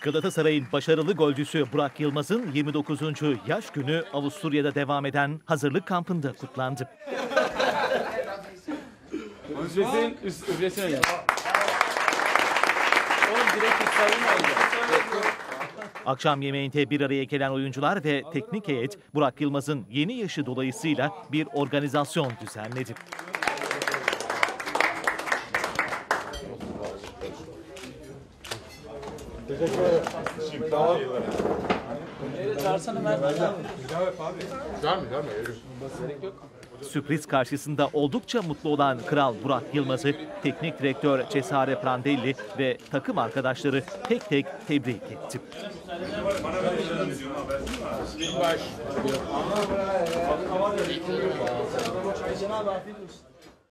Galatasaray'ın başarılı golcüsü Burak Yılmaz'ın 29. yaş günü Avusturya'da devam eden hazırlık kampında kutlandı. Üflesin, üst, üflesin hocam. Oğlum direkt. Akşam yemeğinde bir araya gelen oyuncular ve teknik heyet Burak Yılmaz'ın yeni yaşı dolayısıyla bir organizasyon düzenledi. Sürpriz karşısında oldukça mutlu olan Kral Burak Yılmaz'ı teknik direktör Cesare Prandelli ve takım arkadaşları tek tek tebrik etti.